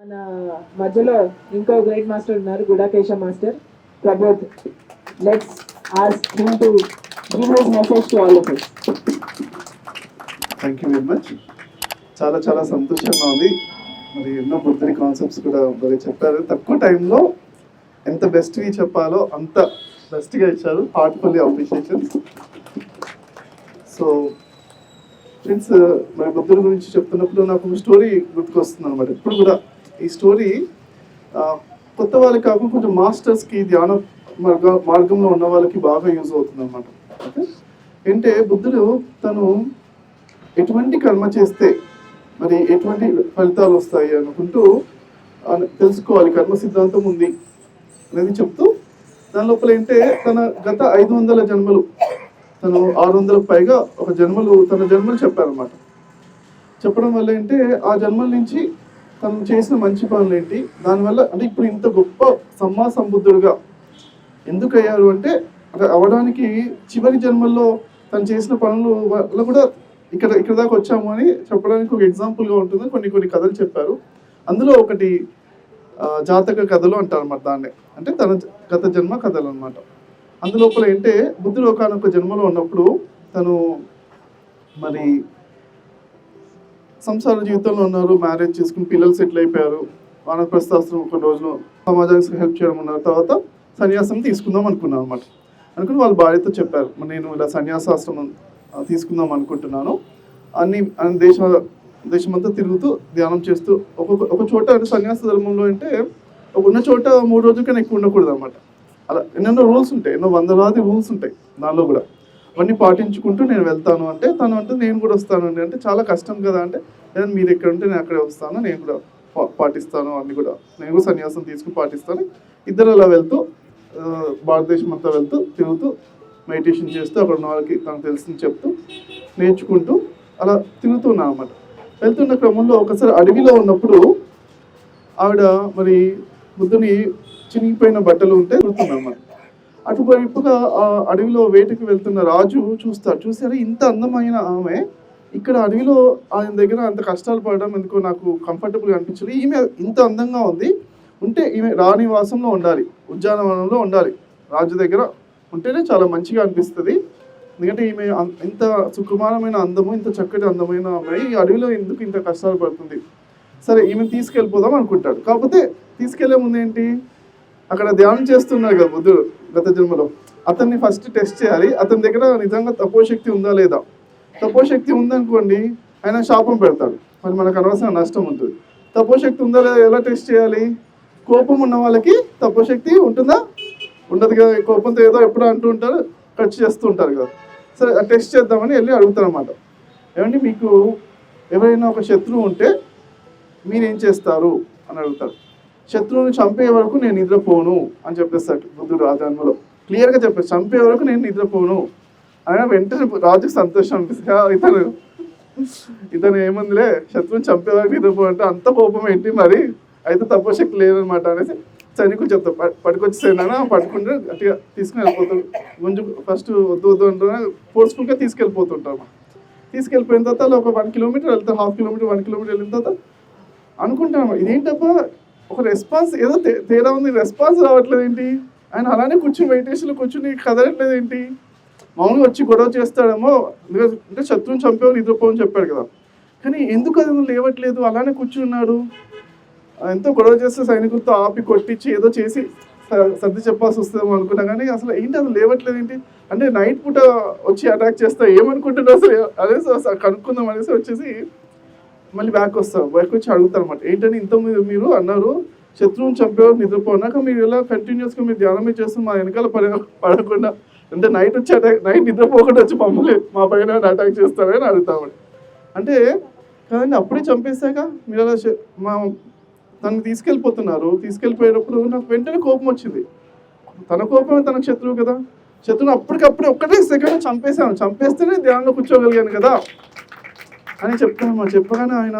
మన మధ్యలో ఇంకో గ్రేట్ మాస్టర్ ఉన్నారు Gudakesha master Prabodh let's ask him to give his message to all of us. Thank you very much చాలా చాలా సంతోషంగా ఉంది. మరి ఎన్నో బుద్ధుని కాన్సెప్ట్స్ కూడా మరి చెప్పారు. తక్కువ టైంలో ఎంత బెస్ట్గా చెప్పాలో అంత బెస్ట్గా ఇచ్చారు. హార్ట్ఫుల్లీ అప్రిషియేషన్స్ సో ఫ్రెండ్స్ మరి బుద్ధుడి గురించి చెప్తున్నప్పుడు నాకు ఒక స్టోరీ గుర్తుకొస్తుంది అనమాట ఇప్పుడు కూడా ఈ స్టోరీ కొత్త వాళ్ళకి కాకుండా కొంచెం మాస్టర్స్కి ధ్యాన మార్గ మార్గంలో ఉన్న వాళ్ళకి బాగా యూజ్ అవుతుంది అనమాట ఓకే? అంటే బుద్ధుడు తను ఎటువంటి కర్మ చేస్తే మరి ఎటువంటి ఫలితాలు వస్తాయి అనుకుంటూ తెలుసుకోవాలి కర్మ సిద్ధాంతం ఉంది అనేది చెప్తూ దాని లోపల ఏంటంటే తన గత ఐదు వందల జన్మలు తను ఆరు వందలకు పైగా ఒక జన్మలు తన జన్మలు చెప్పారనమాట చెప్పడం వల్ల ఏంటంటే ఆ జన్మల నుంచి తను చేసిన మంచి పనులు ఏంటి దానివల్ల అంటే ఇప్పుడు ఇంత గొప్ప సమ్మా సంబుద్ధుడుగా ఎందుకు అయ్యారు అంటే అవడానికి చివరి జన్మల్లో తను చేసిన పనులు వల్ల కూడా ఇక్కడ ఇక్కడ దాకా వచ్చాము అని చెప్పడానికి ఒక ఎగ్జాంపుల్గా ఉంటుంది. కొన్ని కొన్ని కథలు చెప్పారు. అందులో ఒకటి జాతక కథలు అంటారు అన్నమాట దాన్ని. అంటే తన గత జన్మ కథలు అనమాట అందులోపల ఏంటంటే బుద్ధుడు ఒకనొక జన్మలో ఉన్నప్పుడు తను మరి సంసార జీవితంలో ఉన్నారు మ్యారేజ్ చేసుకుని పిల్లలు సెటిల్ అయిపోయారు. వానప్రస్థాశ్రమం ఒక రోజును సమాజానికి హెల్ప్ చేయడం ఉన్నారు తర్వాత సన్యాసం తీసుకుందాం అనుకున్నాను అనమాట అనుకుని వాళ్ళ భార్యతో చెప్పారు నేను ఇలా సన్యాసాశ్రమం తీసుకుందాం అనుకుంటున్నాను. అన్ని అన్ని దేశ దేశమంతా తిరుగుతూ ధ్యానం చేస్తూ ఒక్కొక్క ఒక చోట సన్యాస ధర్మంలో అంటే ఒక ఉన్న చోట మూడు రోజుల కన్నా ఎక్కువ ఉండకూడదు అనమాట అలా ఎన్నెన్నో రూల్స్ ఉంటాయి ఎన్నో వందలాది రూల్స్ ఉంటాయి దానిలో కూడా. అవన్నీ పాటించుకుంటూ నేను వెళ్తాను. అంటే తను అంటే నేను కూడా వస్తాను అండి అంటే చాలా కష్టం కదా. అంటే నేను మీరు ఎక్కడ ఉంటే నేను అక్కడే వస్తాను. నేను కూడా పా- పాటిస్తాను. అన్ని కూడా నేను కూడా సన్యాసం తీసుకుని పాటిస్తాను. ఇద్దరు అలా వెళ్తూ భారతదేశం అంతా వెళ్తూ తిరుగుతూ మెడిటేషన్ చేస్తూ అక్కడ ఉన్న వాళ్ళకి తనకు తెలిసింది చెప్తూ నేర్చుకుంటూ అలా తిరుగుతున్నా అనమాట వెళ్తున్న క్రమంలో ఒకసారి అడవిలో ఉన్నప్పుడు ఆవిడ మరి బుద్ధుని చినిగిపోయిన బట్టలు ఉంటే తిరుగుతుందన్నమాట అటువైపుగా ఆ అడవిలో వేటకు వెళ్తున్న రాజు చూస్తాడు. చూసారా ఇంత అందమైన ఆమె. ఇక్కడ అడవిలో ఆయన దగ్గర అంత కష్టాలు పడడం ఎందుకో నాకు కంఫర్టబుల్గా అనిపించలేదు. ఈమె ఇంత అందంగా ఉంది. ఉంటే ఈమె రాణివాసంలో ఉండాలి. ఉద్యానవనంలో ఉండాలి. రాజు దగ్గర ఉంటేనే చాలా మంచిగా అనిపిస్తుంది. ఎందుకంటే ఈమె ఇంత సుకుమారమైన అందము ఇంత చక్కటి అందమైన అమ్మాయి ఈ అడవిలో ఎందుకు ఇంత కష్టాలు పడుతుంది? సరే ఈమె తీసుకెళ్ళిపోదాం అనుకుంటాడు. కాకపోతే తీసుకెళ్ళే ముందు ఏంటి అక్కడ ధ్యానం చేస్తున్నాడు కదా బుద్ధుడు గత జన్మలో. అతన్ని ఫస్ట్ టెస్ట్ చేయాలి. అతని దగ్గర నిజంగా తపోశక్తి ఉందా లేదా? తపోశక్తి ఉందనుకోండి ఆయన శాపం పెడతాడు. మరి మనకు అనవసరం నష్టం ఉంటుంది. తపోశక్తి ఉందా లేదా? ఎలా టెస్ట్ చేయాలి? కోపం ఉన్న వాళ్ళకి తపోశక్తి ఉంటుందా? ఉండదు కదా. కోపంతో ఏదో ఎప్పుడు అంటూ ఉంటారు ఖర్చు చేస్తూ ఉంటారు కదా. సరే టెస్ట్ చేద్దామని వెళ్ళి అడుగుతారు అనమాట ఏమంటే మీకు ఎవరైనా ఒక శత్రువు ఉంటే మీరేం చేస్తారు? అని అడుగుతారు. శత్రువుని చంపే వరకు నేను నిద్రపోను అని చెప్పేస్తాడు బుద్ధుడు ఆ జన్మలో క్లియర్గా చెప్పేసి చంపే వరకు నేను నిద్రపోను. ఆయన వెంటనే రాజు సంతోషం అనిపిస్తుంది. ఇతను ఇతను ఏముందిలే శత్రువుని చంపే వరకు నిద్రపో అంటే అంత కోపం ఏంటి మరి? అయితే తపశక్తి లేదనమాట అనేసి సైనికులు చెప్తారు. "ప- పట్టుకుంటే గట్టిగా తీసుకుని వెళ్ళిపోతాడు కొంచెం ఫస్ట్ వద్దు వద్దు అంటే ఫోర్స్ఫుల్గా తీసుకెళ్ళిపోతుంటాం తీసుకెళ్ళిపోయిన తర్వాత ఒక వన్ కిలోమీటర్ వెళ్తాం హాఫ్ కిలోమీటర్ వన్ కిలోమీటర్ వెళ్ళిన తర్వాత అనుకుంటాను ఇదేంటప్ప? ఒక రెస్పాన్స్ ఏదో తే- తేడా ఉంది రెస్పాన్స్ రావట్లేదు ఏంటి? ఆయన అలానే కూర్చుని వెయిటేషన్లో కూర్చుని కదలట్లేదు ఏంటి? మామూలుగా వచ్చి గొడవ చేస్తాడేమో అంటే శత్రువుని చంపేవాళ్ళు నిద్రపోవని చెప్పాడు కదా. కానీ ఎందుకు అది లేవట్లేదు? అలానే కూర్చున్నాడు ఎంతో గొడవ చేస్తే సైనికులతో ఆపి కొట్టించి ఏదో చేసి సర్ది చెప్పాల్సి వస్తుందేమో అనుకున్నా కానీ అసలు ఏంటి అసలు లేవట్లేదు ఏంటి? అంటే నైట్ పూట వచ్చి అటాక్ చేస్తా ఏమనుకుంటున్నా అసలు? అదే అసలు కనుక్కుందాం అనేసి వచ్చేసి మళ్ళీ బ్యాక్ వస్తారు బ్యాక్ వచ్చి అడుగుతారు అనమాట ఏంటని ఇంత మీరు అన్నారు శత్రువుని చంపేవారు నిద్రపోనాక మీరు ఇలా కంటిన్యూస్గా మీరు ధ్యానమే చేస్తూ మా వెనకాల పడ పడకుండా అంటే నైట్ వచ్చి అటాక్ నైట్ నిద్రపోకుండా వచ్చి మమ్మల్ని మా పైన అటాక్ చేస్తారని అడుగుతామని అంటే కదండి అప్పుడే చంపేశాక మీరు అలా మా తను తీసుకెళ్ళిపోతున్నారు. తీసుకెళ్ళిపోయేటప్పుడు నాకు వెంటనే కోపం వచ్చింది. తన కోపమే తనకు శత్రువు కదా. శత్రువుని అప్పటికప్పుడే ఒక్కటే సెకండ్ చంపేశాను. చంపేస్తేనే ధ్యానంలో కూర్చోగలిగాను కదా. అని చెప్తాను చెప్పగానే ఆయన?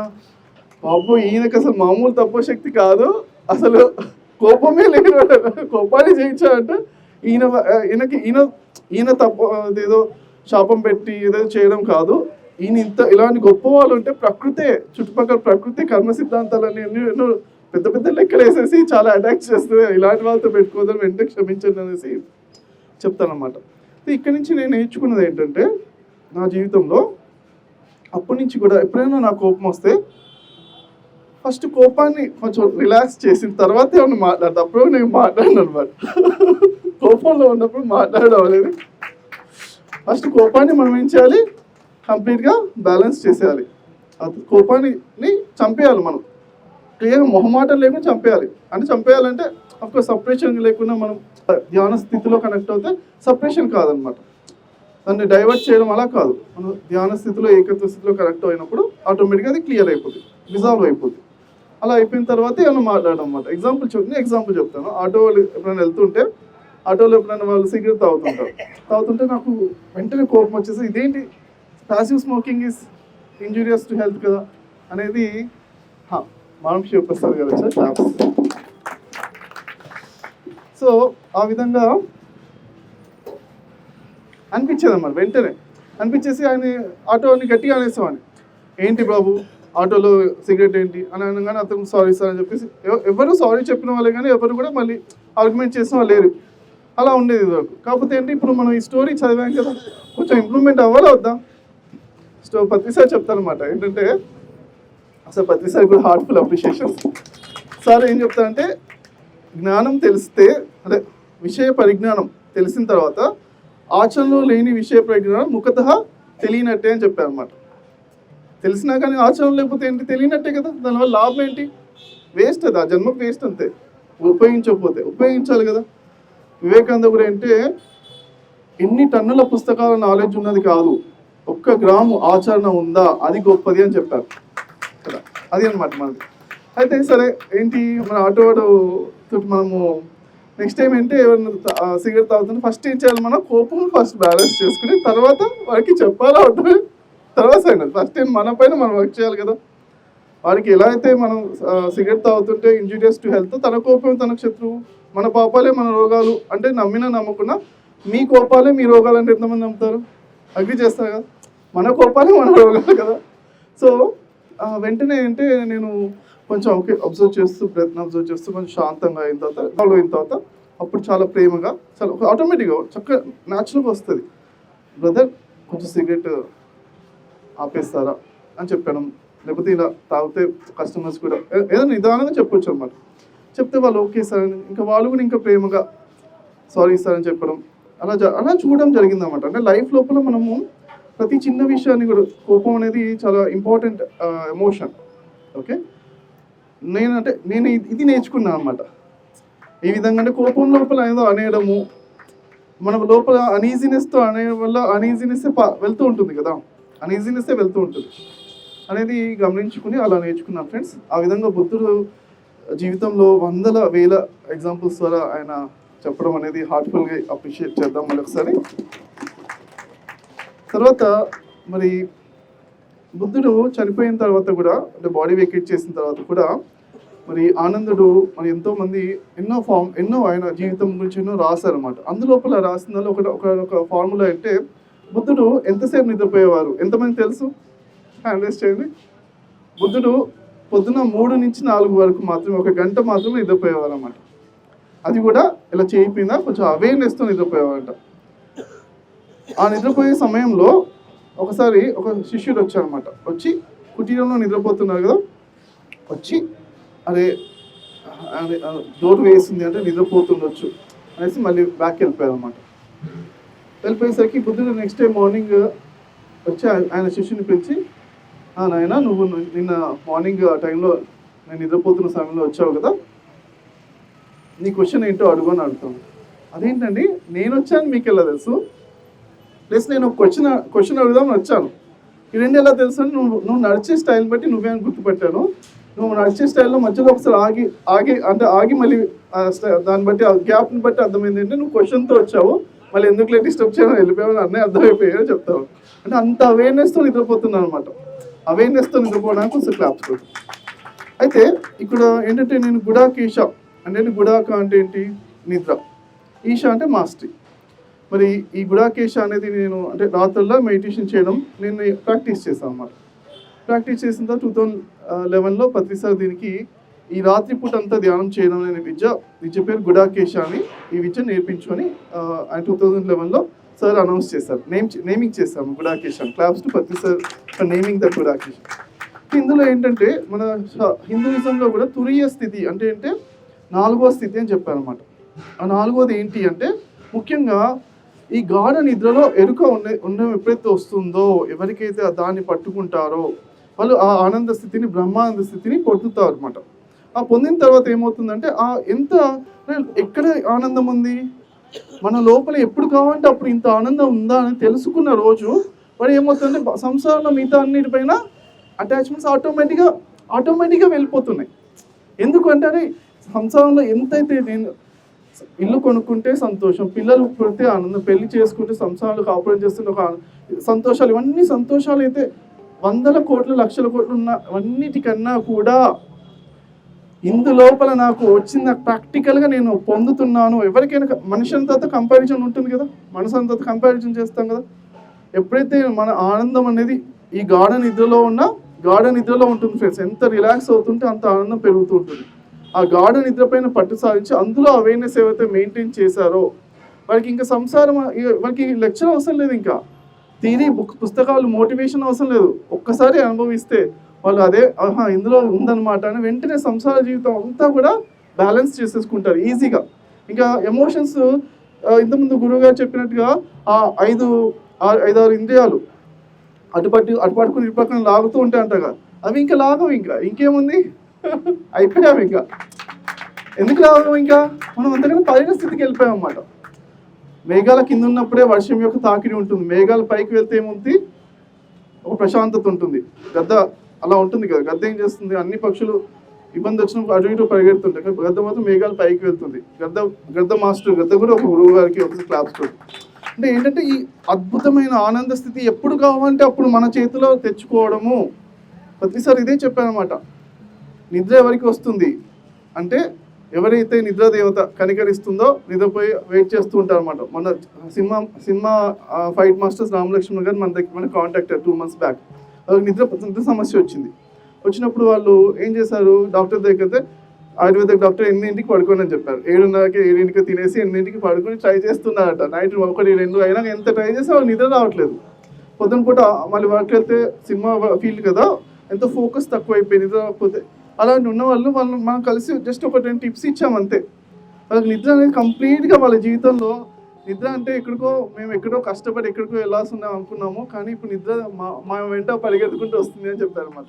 బాబు ఈయనకి అసలు మామూలు తత్వశక్తి కాదు. అసలు కోపమే లేదు కోపాన్ని చేయించాడంటే ఈయన ఈయనకి ఈయన ఈయన తప్ప ఏదో శాపం పెట్టి ఏదో చేయడం కాదు. ఈయన ఇంత ఇలాంటి గొప్ప వాళ్ళు ఉంటే ప్రకృతే చుట్టుపక్కల ప్రకృతి కర్మ సిద్ధాంతాలని ఎన్నో ఎన్నో పెద్ద పెద్ద లెక్కలు వేసేసి చాలా అటాక్ చేస్తుంది ఇలాంటి వాళ్ళతో పెట్టుకోదాం వెంటనే క్షమించండి అనేసి చెప్తానమాట ఇక్కడి నుంచి నేను నేర్చుకున్నది ఏంటంటే నా జీవితంలో అప్పటి నుంచి కూడా ఎప్పుడైనా నా కోపం వస్తే ఫస్ట్ కోపాన్ని కొంచెం రిలాక్స్ చేసిన తర్వాత ఏమన్నా మాట్లాడతా. అప్పుడు నేను మాట్లాడను అనమాట. కోపంలో ఉన్నప్పుడు మాట్లాడడం అనేది ఫస్ట్ కోపాన్ని మనం ఏం చేయాలి? కంప్లీట్గా బ్యాలెన్స్ చేసేయాలి. కోపాన్ని చంపేయాలి మనం. క్లియర్గా మొహమాటం లేకుండా చంపేయాలి. అంటే చంపేయాలంటే అఫ్కోర్స్ సపరేషన్ లేకుండా మనం ధ్యాన స్థితిలో కనెక్ట్ అవుతే సపరేషన్ కాదనమాట. దాన్ని డైవర్ట్ చేయడం అలా కాదు. మనం ధ్యాన స్థితిలో ఏకత్వ స్థితిలో కరెక్ట్ అయినప్పుడు ఆటోమేటిక్గా అది క్లియర్ అయిపోతుంది రిజాల్వ్ అయిపోతుంది అలా అయిపోయిన తర్వాత ఏమైనా మాట్లాడడం అనమాట ఎగ్జాంపుల్ నేను ఎగ్జాంపుల్ చెప్తాను. ఆటో వాళ్ళు ఎప్పుడైనా వెళ్తుంటే ఆటోలో ఎప్పుడైనా వాళ్ళు సిగరెట్ తాగుతుంటారు. తాగుతుంటే నాకు వెంటనే కోపం వచ్చేసి ఇదేంటి? Passive smoking is injurious to health కదా? అనేది హా, మనం చెప్పేస్తారు కదా సార్ సో ఆ విధంగా అనిపించేది అన్నమాట వెంటనే. అనిపించేసి ఆయన ఆటోని గట్టిగా అనేసేవాడిని. ఏంటి బాబు ఆటోలో సిగరెట్ ఏంటి? అని అనగానే అతను సారీ సార్ అని చెప్పేసి ఎవ- ఎవరు సారీ చెప్పిన వాళ్ళే కానీ ఎవరు కూడా మళ్ళీ ఆర్గ్యుమెంట్ చేసిన వాళ్ళు లేరు. అలా ఉండేది ఇదివరకు కాకపోతే ఏంటి ఇప్పుడు మనం ఈ స్టోరీ చదివాం కదా కొంచెం ఇంప్రూవ్మెంట్ అవ్వాలా వద్దా? సో ప్రతిసారి చెప్తానమాట ఏంటంటే అసలు ప్రతిసారి కూడా హార్ట్ఫుల్ అప్రిషియేషన్ సార్ ఏం చెప్తారంటే జ్ఞానం తెలిస్తే అదే విషయ పరిజ్ఞానం తెలిసిన తర్వాత ఆచరణలో లేని విషయ పరిజ్ఞానం ముఖత తెలియనట్టే అని చెప్పారు అనమాట తెలిసినా కానీ ఆచరణ లేకపోతే ఏంటి? తెలియనట్టే కదా. దానివల్ల లాభం ఏంటి? వేస్ట్ అది. ఆ జన్మకు వేస్ట్ అంతే. ఉపయోగించకపోతే ఉపయోగించాలి కదా. వివేకానంద కూడా అంటే ఎన్ని టన్నుల పుస్తకాల నాలెడ్జ్ ఉన్నది కాదు. ఒక్క గ్రాము ఆచరణ ఉందా? అది గొప్పది అని చెప్పారు. కదా. అది అనమాట మనది. అయితే సరే ఏంటి? మన ఆటోవాడు మనము నెక్స్ట్ టైం ఏంటి ఎవరైనా సిగరెట్ తాగుతుంది ఫస్ట్ ఏం చేయాలి మనం? కోపం ఫస్ట్ బ్యాలెన్స్ చేసుకుని తర్వాత వాడికి చెప్పాలా అవుతుంది తర్వాత సంగతి ఫస్ట్ టైం మన పైన మనం వర్క్ చేయాలి కదా. వాడికి ఎలా అయితే మనం సిగరెట్ తాగుతుంటే ఇంజూరియస్ టు హెల్త్ తన కోపం తన శత్రువు మన పాపాలే మన రోగాలు అంటే నమ్మినా నమ్మకున్నా మీ కోపాలే మీ రోగాలు అంటే ఎంతమంది నమ్ముతారు? అగ్రి చేస్తారు? కదా మన కోపాలే మన రోగాలు కదా. సో వెంటనే అంటే నేను కొంచెం ఓకే అబ్జర్వ్ చేస్తూ ప్రయత్నం అబ్జర్వ్ చేస్తూ కొంచెం శాంతంగా అయిన తర్వాత ఫాలో అయిన తర్వాత అప్పుడు చాలా ప్రేమగా చాలా ఆటోమేటిక్గా చక్కగా న్యాచురల్గా వస్తుంది. బ్రదర్ కొంచెం సిగరెట్ ఆపేస్తారా? అని చెప్పాను లేకపోతే ఇలా తాగితే కస్టమర్స్ కూడా ఏదైనా ఏదో నిదానంగా చెప్పొచ్చు అనమాట చెప్తే వాళ్ళు ఓకే సార్ అని ఇంకా వాళ్ళు కూడా ఇంకా ప్రేమగా సారీ సార్ అని చెప్పడం. అలా జ- అలా చూడడం జరిగిందన్నమాట. అంటే లైఫ్ లోపల మనము ప్రతి చిన్న విషయాన్ని కూడా కోపం అనేది చాలా ఇంపార్టెంట్ ఎమోషన్ ఓకే? నేను అంటే నేను ఇది- ఇది నేర్చుకున్నాను అనమాట ఈ విధంగా అంటే కోపం లోపల ఏదో అనేయడము మన లోపల అనీజినెస్తో అనే వల్ల అనీజినెస్ వెళ్తూ ఉంటుంది కదా. అనీజినెస్సే వెళ్తూ ఉంటుంది. అనేది గమనించుకుని అలా నేర్చుకున్నాను ఫ్రెండ్స్. ఆ విధంగా బుద్ధుడు జీవితంలో వందల వేల ఎగ్జాంపుల్స్ ద్వారా ఆయన చెప్పడం అనేది హార్ట్ఫుల్గా అప్రిషియేట్ చేద్దాం మళ్ళీ ఒకసారి. తర్వాత మరి బుద్ధుడు చనిపోయిన తర్వాత కూడా అంటే బాడీ వెకేట్ చేసిన తర్వాత కూడా మరి ఆనందుడు మరి ఎంతో మంది ఎన్నో ఫార్మ్ ఎన్నో ఆయన జీవితం గురించి ఎన్నో రాశారనమాట అందులోపల రాసిన ఒక ఒక ఒక ఫార్ములా అంటే బుద్ధుడు ఎంతసేపు నిద్రపోయేవారు? ఎంతమంది తెలుసు? హ్యాండ్రెస్ చేయండి. బుద్ధుడు పొద్దున మూడు నుంచి నాలుగు వరకు మాత్రమే ఒక గంట మాత్రమే నిద్రపోయేవారు అనమాట అది కూడా ఇలా చేయిపోయిందా కొంచెం అవేర్నెస్తో నిద్రపోయేవారంట. ఆ నిద్రపోయే సమయంలో ఒకసారి ఒక శిష్యుడు వచ్చారనమాట వచ్చి కుటీరంలో నిద్రపోతున్నారు కదా వచ్చి అరే అరే, డోర్ వేసింది అంటే నిద్రపోతుండొచ్చు అనేసి మళ్ళీ బ్యాక్ వెళ్ళిపోయారు అనమాట వెళ్ళిపోయేసరికి బుద్ధుడు నెక్స్ట్ డే మార్నింగ్ వచ్చి ఆయన- శిష్యుని పిలిచి నాయన నాయనా నువ్వు నిన్న మార్నింగ్ ఆ టైంలో నేను నిద్రపోతున్న సమయంలో వచ్చావు కదా నీ క్వశ్చన్ ఏంటో అడుగు అని అడుగుతాను అదేంటండి నేను వచ్చాను మీకు ఎలా తెలుసు? ప్లస్ నేను క్వశ్చన్ క్వశ్చన్ అడుగుదామని వచ్చాను. ఈ రెండు ఎలా తెలుసు నువ్వు నువ్వు నడిచే స్టైల్ బట్టి నువ్వే అని గుర్తుపెట్టాను. నువ్వు నడిచే స్టైల్లో మధ్యలో ఒకసారి ఆగి ఆగి అంటే ఆగి మళ్ళీ దాన్ని బట్టి ఆ గ్యాప్ని బట్టి అర్థమైంది అంటే నువ్వు క్వశ్చన్తో వచ్చావు. మళ్ళీ ఎందుకు లేట్ డిస్టర్బ్ చేయడం వెళ్ళిపోయావు అన్నీ అర్థమైపోయాయో చెప్తావు. అంటే అంత అవేర్నెస్తో నిద్రపోతున్నాను అనమాట అవేర్నెస్తో నిద్రపోవడానికి కొంచెం క్లాప్స్ అయితే ఇక్కడ ఏంటంటే నేను గుడాకేశ అంటే నేను గుడాక అంటే ఏంటి? నిద్ర. ఈషా అంటే మాస్టరీ మరి ఈ గుడాకేశ అనేది నేను అంటే రాత్రుల్లో మెడిటేషన్ చేయడం నేను ప్రాక్టీస్ చేశాను అన్నమాట. ప్రాక్టీస్ చేసిన తర్వాత టూ థౌజండ్ లెవెన్లో ప్రతిసారి దీనికి ఈ రాత్రి పూట అంతా ధ్యానం చేయడం అనే విద్య విద్య పేరు గుడాకేశ అని ఈ విద్య నేర్పించుకొని ఆయన టూ థౌజండ్ లెవెన్లో సార్ అనౌన్స్ చేశారు. నేమ్ నేమింగ్ చేశాము Gudakesha claps to Patti sir for naming the Gudakesha. ఇందులో ఏంటంటే మన హిందూయిజంలో కూడా తురియ స్థితి అంటే అంటే నాలుగో స్థితి అని చెప్పారనమాట ఆ నాలుగోది ఏంటి అంటే ముఖ్యంగా ఈ గాఢ నిద్రలో ఎరుక ఉన్న ఉండడం ఎప్పుడైతే వస్తుందో ఎవరికైతే దాన్ని పట్టుకుంటారో వాళ్ళు ఆ ఆనంద స్థితిని బ్రహ్మానంద స్థితిని పొందుతారు అనమాట ఆ పొందిన తర్వాత ఏమవుతుందంటే ఆ ఎంత ఎక్కడ ఆనందం ఉంది? మన లోపల ఎప్పుడు కావాలంటే అప్పుడు ఇంత ఆనందం ఉందా అని తెలుసుకున్న రోజు వాడు ఏమవుతుందంటే సంసారంలో మిగతా అన్నిటిపైన అటాచ్మెంట్స్ ఆటోమేటిక్గా ఆటోమేటిక్గా వెళ్ళిపోతున్నాయి. ఎందుకంటే సంసారంలో ఎంతైతే నేను ఇల్లు కొనుక్కుంటే సంతోషం పిల్లలు పుడితే ఆనందం పెళ్ళి చేసుకుంటే సంసారాలు కాపురం చేస్తున్న ఒక సంతోషాలు ఇవన్నీ సంతోషాలు అయితే వందల కోట్లు లక్షల కోట్లు ఉన్న అన్నిటికన్నా కూడా ఇందు లోపల నాకు వచ్చింది ప్రాక్టికల్గా నేను పొందుతున్నాను. ఎవరికైనా మనిషి అంతా కంపారిజన్ ఉంటుంది కదా? మనసు అంతా కంపారిజన్ చేస్తాం కదా? ఎప్పుడైతే మన ఆనందం అనేది ఈ గార్డెన్ నిద్రలో ఉన్న గార్డెన్ నిద్రలో ఉంటుంది ఫ్రెండ్స్ ఎంత రిలాక్స్ అవుతుంటే అంత ఆనందం పెరుగుతూ ఉంటుంది. ఆ గాఢ నిద్రపైన పట్టు సాధించి అందులో అవేర్నెస్ ఏవైతే మెయింటైన్ చేశారో వాళ్ళకి ఇంకా సంసారం వాళ్ళకి లెక్చర్ అవసరం లేదు ఇంకా. థీరీ బుక్ పుస్తకాలు మోటివేషన్ అవసరం లేదు. ఒక్కసారి అనుభవిస్తే వాళ్ళు అదే ఆహా ఇందులో ఉందన్నమాట అని వెంటనే సంసార జీవితం అంతా కూడా బ్యాలెన్స్ చేసేసుకుంటారు ఈజీగా ఇంకా ఎమోషన్స్ ఇంతకుముందు గురువు గారు చెప్పినట్టుగా ఆ ఐదు ఐదారు ఇంద్రియాలు అటుపట్టు అటుపట్టుకుని ఇటు పక్కన లాగుతూ ఉంటాయి అంటగా అవి ఇంకా లాగవు ఇంకా. ఇంకేముంది? అయిపోయాము ఇంకా. ఎందుకు లాగవు ఇంకా? మనం అంతకన్నా పైన స్థితికి వెళ్ళిపోయాం అన్నమాట. మేఘాల కింద ఉన్నప్పుడే వర్షం యొక్క తాకిడి ఉంటుంది. మేఘాల పైకి వెళ్తే ఏముంది? ఒక ప్రశాంతత ఉంటుంది. గద్ద అలా ఉంటుంది కదా. గద్ద ఏం చేస్తుంది? అన్ని పక్షులు ఇబ్బంది వచ్చినప్పుడు అటు ఇటు పరిగెడుతుంటాయి. కానీ గద్ద మాత్రం మేఘాల పైకి వెళ్తుంది. గద్ద గద్ద మాస్టర్ గద్ద కూడా ఒక గురువు గారికి ఒక క్లాప్స్ అంటే ఏంటంటే ఈ అద్భుతమైన ఆనంద స్థితి ఎప్పుడు కావాలంటే అప్పుడు మన చేతిలో తెచ్చుకోవడము. ప్రతిసారి ఇదే చెప్పానమాట నిద్ర ఎవరికి వస్తుంది? అంటే ఎవరైతే నిద్ర దేవత కనికరిస్తుందో నిద్రపోయి వెయిట్ చేస్తూ ఉంటారు అనమాట మన cinema cinema fight masters Ramalakshman garu మన దగ్గర మన కాంటాక్ట్ టూ మంత్స్ బ్యాక్ వాళ్ళకి నిద్ర నిద్ర సమస్య వచ్చింది. వచ్చినప్పుడు వాళ్ళు ఏం చేశారు? డాక్టర్ దగ్గర ఆయుర్వేదిక్ డాక్టర్ ఎన్నింటికి పడుకోని అని చెప్పారు. ఏడున్నరకి ఏడింటికి తినేసి ఎన్నింటికి పడుకొని ట్రై చేస్తున్నారట. నైట్ ఒకటి రెండు అయినా ఎంత ట్రై చేస్తే వాళ్ళు నిద్ర రావట్లేదు. పొద్దున పూట మళ్ళీ వర్క్ వెళ్తే సినిమా ఫీల్డ్ కదా ఎంతో ఫోకస్ తక్కువ అయిపోయి నిద్ర రాకపోతే అలాంటి ఉన్న వాళ్ళు వాళ్ళు మనం కలిసి జస్ట్ ఒక టెన్ టిప్స్ ఇచ్చాం అంతే. వాళ్ళకి నిద్ర అనేది కంప్లీట్గా వాళ్ళ జీవితంలో నిద్ర అంటే ఎక్కడికో మేము ఎక్కడో కష్టపడి ఎక్కడికో వెళ్ళాల్సిందాం అనుకున్నాము. కానీ ఇప్పుడు నిద్ర మా మా వెంట పరిగెత్తుకుంటూ వస్తుంది అని చెప్పారు అన్నమాట.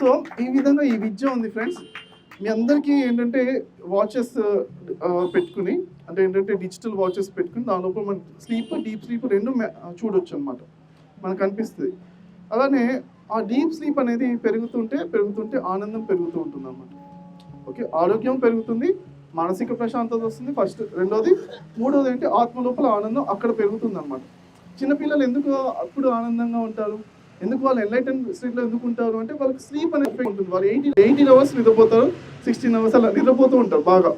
సో ఈ విధంగా ఈ విద్య ఉంది ఫ్రెండ్స్ మీ అందరికీ ఏంటంటే వాచెస్ పెట్టుకుని అంటే ఏంటంటే డిజిటల్ వాచెస్ పెట్టుకుని దాని లోపల మన స్లీప్ డీప్ స్లీప్ రెండు చూడొచ్చు అనమాట మనకు అనిపిస్తుంది. అలానే ఆ డీప్ స్లీప్ అనేది పెరుగుతుంటే పెరుగుతుంటే ఆనందం పెరుగుతూ ఉంటుంది అన్నమాట ఓకే? ఆరోగ్యం పెరుగుతుంది మానసిక ప్రశాంతత వస్తుంది ఫస్ట్. రెండోది మూడోది ఏంటి? ఆత్మ లోపల ఆనందం అక్కడ పెరుగుతుంది అనమాట చిన్నపిల్లలు ఎందుకు అప్పుడు ఆనందంగా ఉంటారు? ఎందుకు వాళ్ళు ఎన్లైటన్ స్టేట్లో ఎందుకు ఉంటారు? అంటే వాళ్ళకి స్లీప్ అనేది effect ఉంటుంది. వాళ్ళు ఎయిటీ ఎయిటీన్ అవర్స్ నిద్రపోతారు సిక్స్టీన్ అవర్స్ అలా నిద్రపోతూ ఉంటారు బాగా.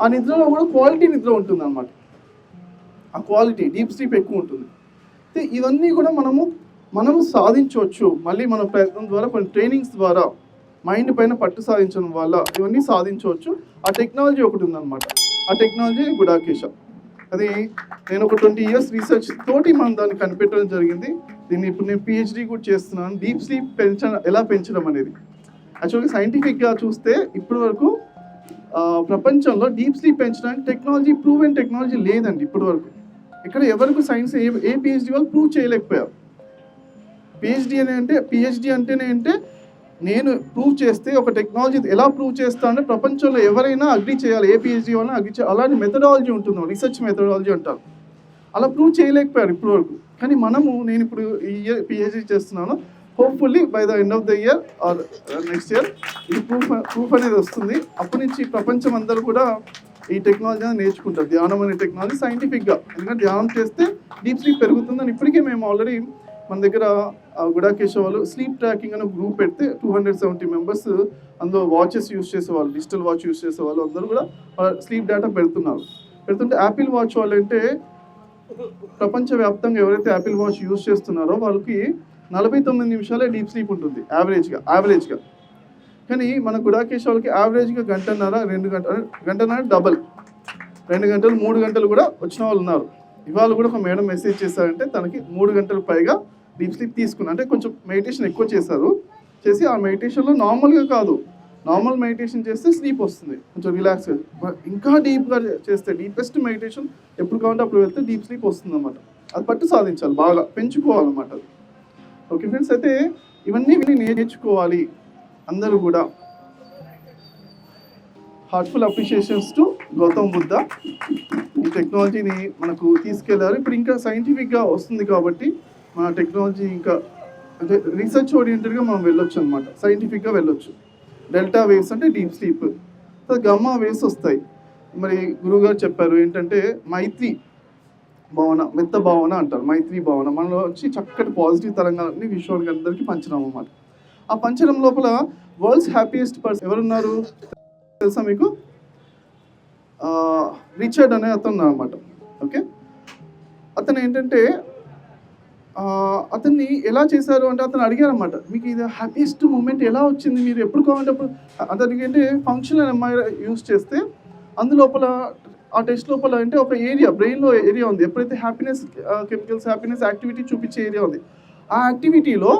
ఆ నిద్రలో కూడా క్వాలిటీ నిద్ర ఉంటుంది అనమాట ఆ క్వాలిటీ డీప్ స్లీప్ ఎక్కువ ఉంటుంది. ఇవన్నీ కూడా మనము మనము సాధించవచ్చు. మళ్ళీ మన ప్రయత్నం ద్వారా కొన్ని ట్రైనింగ్స్ ద్వారా మైండ్ పైన పట్టు సాధించడం వల్ల ఇవన్నీ సాధించవచ్చు. ఆ టెక్నాలజీ ఒకటి ఉందన్నమాట. ఆ టెక్నాలజీ గుడాకేశ. అది నేను ఒక ట్వంటీ ఇయర్స్ రీసెర్చ్ తోటి మనం దాన్ని కనిపెట్టడం జరిగింది. దీన్ని ఇప్పుడు నేను పిహెచ్డి కూడా చేస్తున్నాను. డీప్ స్లీప్ పెంచడం ఎలా పెంచడం అనేది. యాక్చువల్గా సైంటిఫిక్గా చూస్తే ఇప్పటి వరకు ప్రపంచంలో డీప్ స్లీప్ పెంచడానికి టెక్నాలజీ ప్రూవ్ అండ్ టెక్నాలజీ లేదండి ఇప్పటి వరకు. ఇక్కడ ఎవరికి సైన్స్ ఏ ఏ పిహెచ్డి వాళ్ళు ప్రూవ్ చేయలేకపోయారు. పిహెచ్డి అని అంటే పిహెచ్డి అంటేనే అంటే నేను ప్రూవ్ చేస్తే ఒక టెక్నాలజీ ఎలా ప్రూవ్ చేస్తా ప్రపంచంలో ఎవరైనా అగ్రి చేయాలి. ఏ పిహెచ్డి వాళ్ళని అగ్రి చేయాలి అలాంటి మెథడాలజీ ఉంటుంది. రీసెర్చ్ మెథడాలజీ అంటారు. అలా ప్రూవ్ చేయలేకపోయారు ఇప్పుడు వరకు కానీ మనము నేను ఇప్పుడు ఈ ఇయర్ పిహెచ్డి చేస్తున్నాను. Hopefully by the end of the year or next year ఇది ప్రూఫ్ ప్రూఫ్ అనేది వస్తుంది. అప్పటి నుంచి ప్రపంచం అందరూ కూడా ఈ టెక్నాలజీ అనేది నేర్చుకుంటారు. ధ్యానం అనే టెక్నాలజీ సైంటిఫిక్గా ఎందుకంటే ధ్యానం చేస్తే డీప్ స్లీప్ పెరుగుతుందని ఇప్పటికే మేము ఆల్రెడీ మన దగ్గర ఆ, గుడాకేశ వాళ్ళు స్లీప్ ట్రాకింగ్ అనే గ్రూప్ పెడితే టూ హండ్రెడ్ సెవెంటీ మెంబర్స్ అందులో వాచెస్ యూస్ చేసేవాళ్ళు డిజిటల్ వాచ్ యూస్ చేసేవాళ్ళు అందరూ కూడా స్లీప్ డేటా పెడుతున్నారు. పెడుతుంటే యాపిల్ వాచ్ వాళ్ళు అంటే ప్రపంచవ్యాప్తంగా ఎవరైతే యాపిల్ వాచ్ యూస్ చేస్తున్నారో వాళ్ళకి నలభై తొమ్మిది నిమిషాలే డీప్ స్లీప్ ఉంటుంది యావరేజ్గా యావరేజ్గా కానీ మన గుడాకేశ్ వాళ్ళకి యావరేజ్గా గంటన్నర రెండు గంటల గంటన్నర డబల్ రెండు గంటలు మూడు గంటలు కూడా వచ్చిన వాళ్ళు ఉన్నారు. ఇవాళ కూడా ఒక మేడం మెసేజ్ చేశారంటే తనకి మూడు గంటలు పైగా డీప్ స్లీప్ తీసుకున్నా. అంటే కొంచెం మెడిటేషన్ ఎక్కువ చేశారు. చేసి ఆ మెడిటేషన్లో నార్మల్గా కాదు. నార్మల్ మెడిటేషన్ చేస్తే స్లీప్ వస్తుంది. కొంచెం రిలాక్స్ ఇంకా డీప్గా చేస్తే డీపెస్ట్ మెడిటేషన్ ఎప్పుడు కావాలంటే అప్పుడు వెళ్తే డీప్ స్లీప్ వస్తుంది అనమాట అది పట్టు సాధించాలి. బాగా పెంచుకోవాలన్నమాట అది. ఓకే ఫ్రెండ్స్ అయితే ఇవన్నీ విని నేర్చుకోవాలి. అందరూ కూడా. Heartful appreciations to Gautam Buddha ఈ టెక్నాలజీని మనకు తీసుకెళ్ళారు. ఇప్పుడు ఇంకా సైంటిఫిక్గా వస్తుంది కాబట్టి మన టెక్నాలజీ ఇంకా అంటే రీసెర్చ్ ఓరియంటెడ్గా మనం వెళ్ళొచ్చు అనమాట సైంటిఫిక్గా వెళ్ళొచ్చు. డెల్టా వేవ్స్ అంటే డీప్ స్లీప్ గమ్మా వేవ్స్ వస్తాయి. మరి గురువుగారు చెప్పారు ఏంటంటే మైత్రి భావన మెత్త భావన అంటారు. మైత్రి భావన. మనలో వచ్చి చక్కటి పాజిటివ్ తరంగాన్ని విశ్వానికి అందరికీ పంచడం అన్నమాట. ఆ పంచడం లోపల వరల్డ్స్ హ్యాపీయెస్ట్ పర్సన్ ఎవరున్నారు? తెలుసా మీకు? రిచర్డ్ అనే అతను అనమాట ఓకే అతను ఏంటంటే అతన్ని ఎలా చేశారు అంటే అతను అడిగారు అనమాట మీకు ఇది హ్యాపీయెస్ట్ మూమెంట్ ఎలా వచ్చింది? మీరు ఎప్పుడు కావాలంటే అతనికి అంటే ఫంక్షన్ ఎంఐ యూస్ చేస్తే అందులోపల ఆ టెస్ట్ లోపల అంటే ఒక ఏరియా బ్రెయిన్లో ఏరియా ఉంది. ఎప్పుడైతే హ్యాపీనెస్ కెమికల్స్ హ్యాపీనెస్ యాక్టివిటీ చూపించే ఏరియా ఉంది. ఆ యాక్టివిటీలో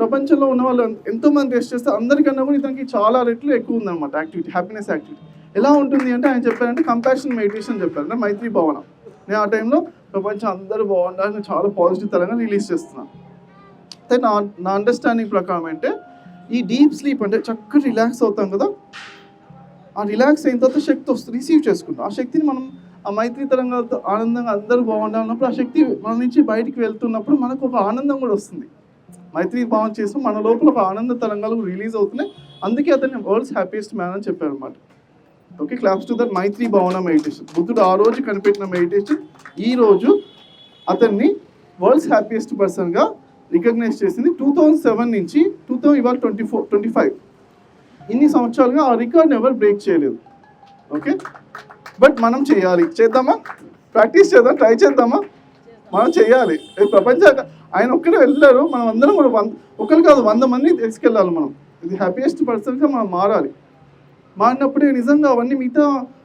ప్రపంచంలో ఉన్న వాళ్ళు ఎంతో మంది టెస్ట్ చేస్తే అందరికన్నా కూడా ఇతనికి చాలా రెట్లు ఎక్కువ ఉందన్నమాట యాక్టివిటీ హ్యాపీనెస్ యాక్టివిటీ ఎలా ఉంటుంది అంటే ఆయన చెప్పారంటే కంపాషన్ మెడిటేషన్ చెప్పారు. అంటే మైత్రి భవనం. నేను ఆ టైంలో ప్రపంచం అందరూ బాగుండాలని నేను చాలా పాజిటివ్ తరంగా రిలీజ్ చేస్తున్నాను అయితే నా నా అండర్స్టాండింగ్ ప్రకారం అంటే ఈ డీప్ స్లీప్ అంటే చక్కగా రిలాక్స్ అవుతాం కదా? ఆ రిలాక్స్ అయిన తర్వాత శక్తి వస్తుంది రిసీవ్ చేసుకుంటాం. ఆ శక్తిని మనం ఆ మైత్రి తరంగాలతో ఆనందంగా అందరూ బాగుండాలన్నప్పుడు ఆ శక్తి మన నుంచి బయటికి వెళ్తున్నప్పుడు మనకు ఒక ఆనందం కూడా వస్తుంది. మైత్రి భావం చేసి మన లోపల ఒక ఆనంద తరంగాలు రిలీజ్ అవుతున్నాయి. అందుకే అతన్ని వరల్డ్స్ హ్యాపీయెస్ట్ మ్యాన్ అని చెప్పారు అనమాట okay claps to that Maitri Bhavana meditation బుద్ధుడు ఆ రోజు కనిపెట్టిన మెడిటేషన్ ఈ రోజు అతన్ని వరల్డ్స్ హ్యాపీయెస్ట్ పర్సన్గా రికగ్నైజ్ చేసింది టూ థౌజండ్ సెవెన్ నుంచి టూ థౌజండ్ ఇవాళ ట్వంటీ ఫోర్ ట్వంటీ ఫైవ్ ఇన్ని సంవత్సరాలుగా ఆ రికార్డ్ ఎవరు బ్రేక్ చేయలేదు. ఓకే బట్ మనం చేయాలి. చేద్దామా? ప్రాక్టీస్ చేద్దాం? ట్రై చేద్దామా? మనం చేయాలి. ప్రపంచ ఆయన ఒక్కరే వెళ్ళారు. మనం అందరం కూడా వంద ఒకరు కాదు వంద మంది తీసుకెళ్ళాలి మనం. ఇది హ్యాపీయెస్ట్ పర్సన్గా మనం మారాలి. మారినప్పుడే నిజంగా అవన్నీ మిగతా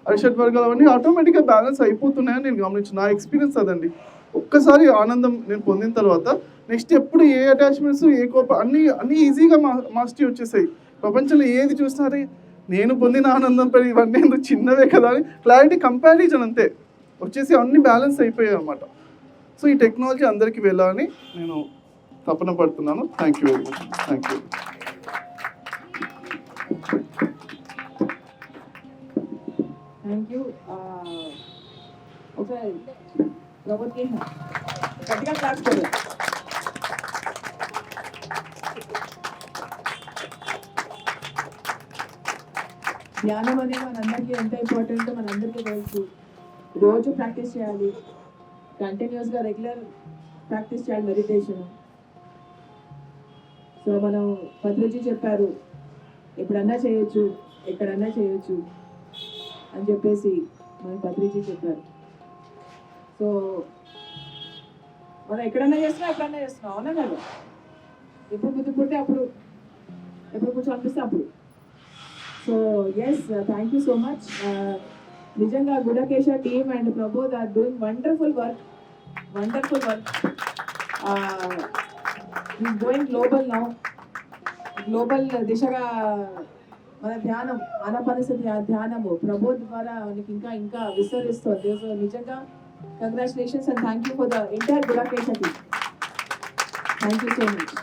అరిషడ్ వర్గాలు అవన్నీ ఆటోమేటిక్గా బ్యాలెన్స్ అయిపోతున్నాయని నేను గమనించిన నా ఎక్స్పీరియన్స్ అదండి. ఒక్కసారి ఆనందం నేను పొందిన తర్వాత నెక్స్ట్ ఎప్పుడు ఏ అటాచ్మెంట్స్ ఏ కోప అన్నీ అన్నీ ఈజీగా మా వచ్చేసాయి. ప్రపంచంలో ఏది చూసినా నేను పొందిన ఆనందం పడి ఇవన్నీ ఎందుకు చిన్నవే కదా అని క్లారిటీ కంపారిజన్ అంతే. వచ్చేసి అన్ని బ్యాలెన్స్ అయిపోయాయి అనమాట సో ఈ టెక్నాలజీ అందరికీ వెళ్ళాలని నేను తపన పడుతున్నాను. Thank you very much thank you thank you ఒకసారి ప్రభుత్వ గట్టిగా క్లాస్ చేయాలి ధ్యానం అనేది మనందరికీ ఎంత ఇంపార్టెంట్ మనందరికీ తెలుసు. రోజు ప్రాక్టీస్ చేయాలి. కంటిన్యూస్గా రెగ్యులర్ ప్రాక్టీస్ చేయాలి మెడిటేషన్ సో మనం పత్రిజీ చెప్పారు ఎప్పుడన్నా చేయొచ్చు ఎక్కడన్నా చేయొచ్చు. అని చెప్పేసి మన పత్రిజీ చెప్పారు. సో మనం ఎక్కడన్నా చేస్తున్నా ఎప్పుడన్నా చేస్తున్నాం అవునా కదా ఎప్పుడు బుద్ధి పుడితే అప్పుడు ఎప్పుడు కొంచెం అనిపిస్తే అప్పుడు. So yes thank you so much నిజంగా Gudakesha team and Prabodh are doing wonderful work wonderful work going global now global దిశగా మన ధ్యానం అనపరిస్థితి ధ్యానము. ప్రభు ద్వారా మనకి ఇంకా ఇంకా విస్తరిస్తుంది. సో నిజంగా congratulations and thank you for the entire Gudakesha thank you so much